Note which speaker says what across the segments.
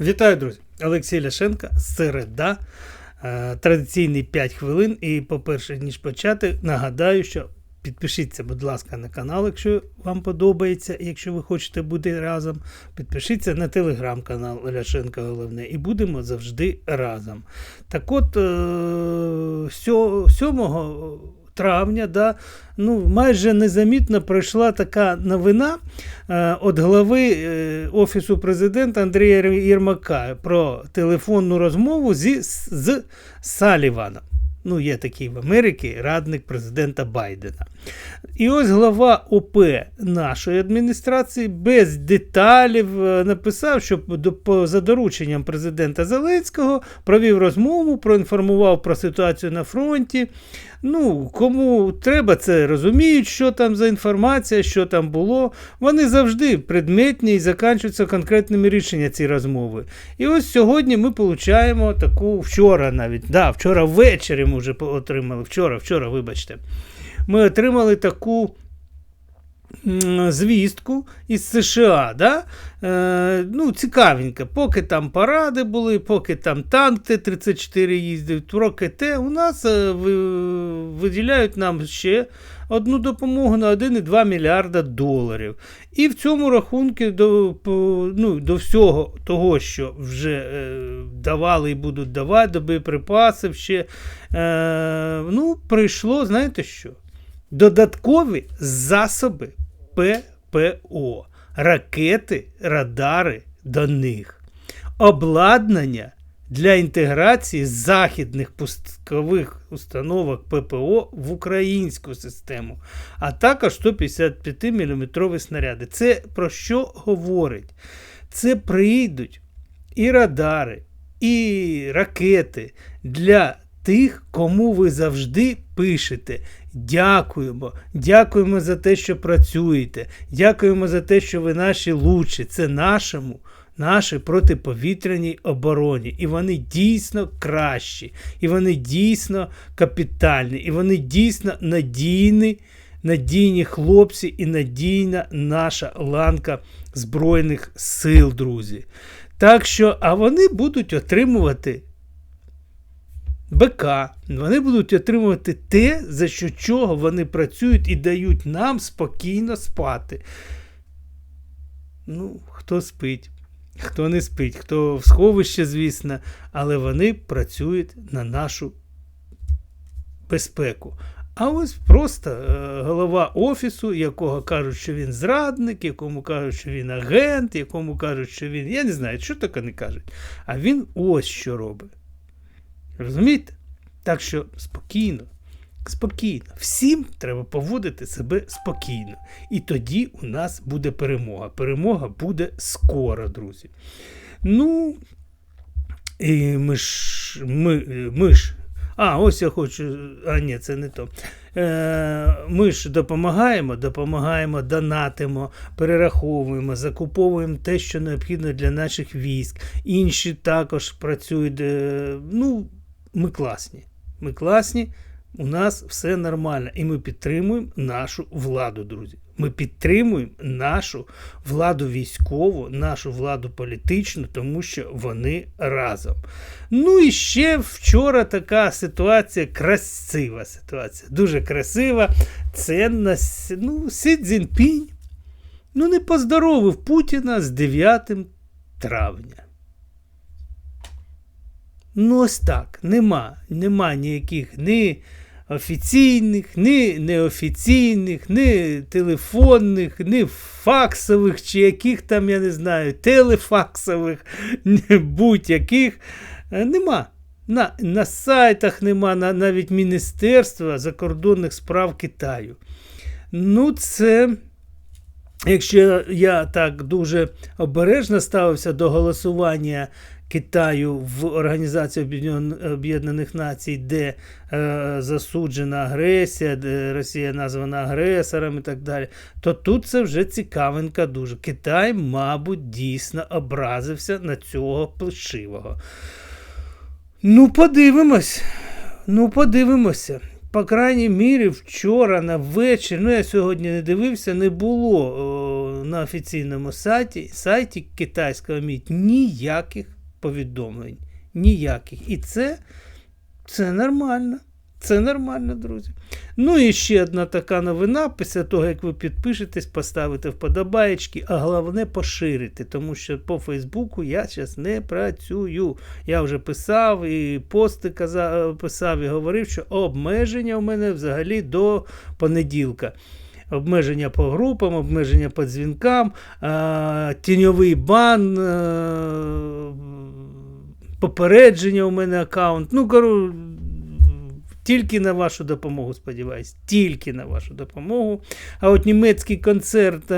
Speaker 1: Вітаю, друзі! Олексій Ляшенка, середа. Е, Традиційні 5 хвилин. І, по-перше, ніж почати, нагадаю, що підпишіться, будь ласка, на канал, якщо вам подобається, якщо ви хочете бути разом. Підпишіться на телеграм-канал Ляшенка Головне, і будемо завжди разом. Так от, е, сьо- 7 травня, да, ну, майже незамітно пройшла така новина е, глави е, Офісу президента Андрія Єрмака про телефонну розмову зі, з Саліваном. Ну, є такий в Америці радник президента Байдена. І ось глава ОП нашої адміністрації без деталів е, написав, що за дорученням президента Зеленського провів розмову, проінформував про ситуацію на фронті. Ну, кому треба, це розуміють, що там за інформація, що там було. Вони завжди предметні і закінчуються конкретними рішеннями ці розмови. І ось сьогодні ми получаємо таку вчора навіть. Да, вчора ввечері ми вже отримали. Вчора, вчора, вибачте. Ми отримали таку звістку із США. Да? Е, ну, цікавенько, поки там паради були, поки там танк Т-34 їздив, поки те, у нас е, виділяють нам ще одну допомогу на 1,2 мільярда доларів. І в цьому рахунку до, ну, до всього того, що вже е, давали і будуть давати, до боєприпасів ще, е, ну, прийшло, знаєте що? Додаткові засоби ППО, ракети, радари до них, обладнання для інтеграції західних пускових установок ППО в українську систему, а також 155 мм снаряди. Це про що говорить? Це прийдуть і радари, і ракети для тих, кому ви завжди пишете. Дякуємо, дякуємо за те, що працюєте. Дякуємо за те, що ви наші лучші. Це нашому, нашій протиповітряній обороні. І вони дійсно кращі, і вони дійсно капітальні, і вони дійсно надійні, надійні хлопці і надійна наша ланка Збройних сил, друзі. Так що, а вони будуть отримувати БК, вони будуть отримувати те, за що чого вони працюють і дають нам спокійно спати. Ну, хто спить, хто не спить, хто в сховище, звісно, але вони працюють на нашу безпеку. А ось просто е, голова офісу, якого кажуть, що він зрадник, якому кажуть, що він агент, якому кажуть, що він. Я не знаю, що таке не кажуть. А він ось що робить. Розумієте? Так що спокійно, спокійно. Всім треба поводити себе спокійно. І тоді у нас буде перемога. Перемога буде скоро, друзі. Ну, і ми ж. Ми, ми ж. А, ось я хочу. А, ні, це не то. Е, ми ж допомагаємо, допомагаємо, донатимо, перераховуємо, закуповуємо те, що необхідно для наших військ. Інші також працюють. е, ну, ми класні. Ми класні, у нас все нормально. І ми підтримуємо нашу владу, друзі. Ми підтримуємо нашу владу військову, нашу владу політичну, тому що вони разом. Ну і ще вчора така ситуація, красива ситуація, дуже красива. Це на ну, Сі Цзіньпінь ну, не поздоровив Путіна з 9 травня. Ну, ось так. Нема. Нема ніяких ні офіційних, ні неофіційних, ні телефонних, ні факсових, чи яких там, я не знаю, телефаксових, будь-яких. Е, Нема. На, на сайтах нема, на, навіть Міністерства закордонних справ Китаю. Ну, це. Якщо я так дуже обережно ставився до голосування Китаю в Організації Об'єднаних Націй, де е, засуджена агресія, де Росія названа агресором і так далі, то тут це вже цікавинка дуже. Китай, мабуть, дійсно образився на цього плешивого. Ну, подивимось. Ну, подивимося. По крайній мірі, вчора на вечір, ну я сьогодні не дивився, не було о, на офіційному сайті, сайті китайського МІД ніяких повідомлень. Ніяких. І це, це нормально. Це нормально, друзі. Ну і ще одна така новина. Після того, як ви підпишетесь, поставите вподобаєчки, а головне поширите, тому що по Фейсбуку я зараз не працюю. Я вже писав і пости казав, писав і говорив, що обмеження у мене взагалі до понеділка. Обмеження по групам, обмеження по дзвінкам, тіньовий бан, е, попередження у мене аккаунт. Ну, кажу, тільки на вашу допомогу, сподіваюсь, тільки на вашу допомогу. А от німецький концерт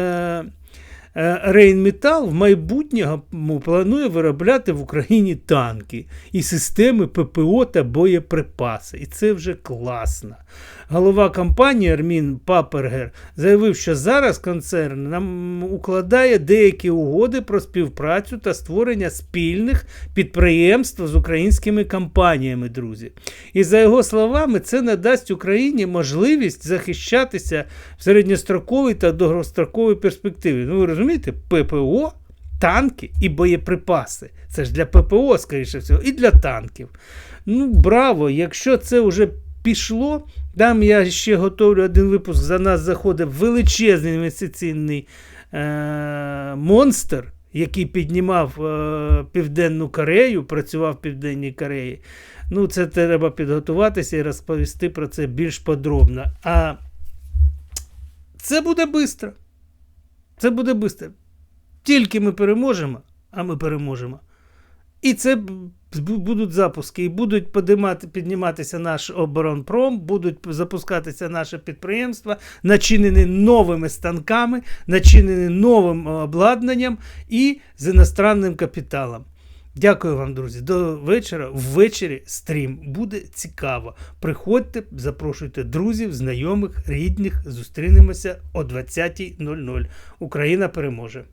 Speaker 1: е, е, в майбутньому планує виробляти в Україні танки і системи ППО та боєприпаси. І це вже класно. Голова компанії Армін Папергер заявив, що зараз концерн нам укладає деякі угоди про співпрацю та створення спільних підприємств з українськими компаніями, друзі. І за його словами, це надасть Україні можливість захищатися в середньостроковій та довгостроковій перспективі. Ну, ви розумієте, ППО. Танки і боєприпаси. Це ж для ППО, скоріше всього, і для танків. Ну, браво! Якщо це вже пішло, там я ще готовлю один випуск. За нас заходить величезний інвестиційний е- монстр, який піднімав е- Південну Корею, працював в Південній Кореї. Ну, це треба підготуватися і розповісти про це більш подробно. А це буде швидко. Це буде швидко. Тільки ми переможемо, а ми переможемо. І це будуть запуски, і будуть піднімати, підніматися наш оборонпром, будуть запускатися наше підприємства, начинені новими станками, начинені новим обладнанням і з іностранним капіталом. Дякую вам, друзі. До вечора. Ввечері стрім буде цікаво. Приходьте, запрошуйте друзів, знайомих, рідних. Зустрінемося о 20.00. Україна переможе.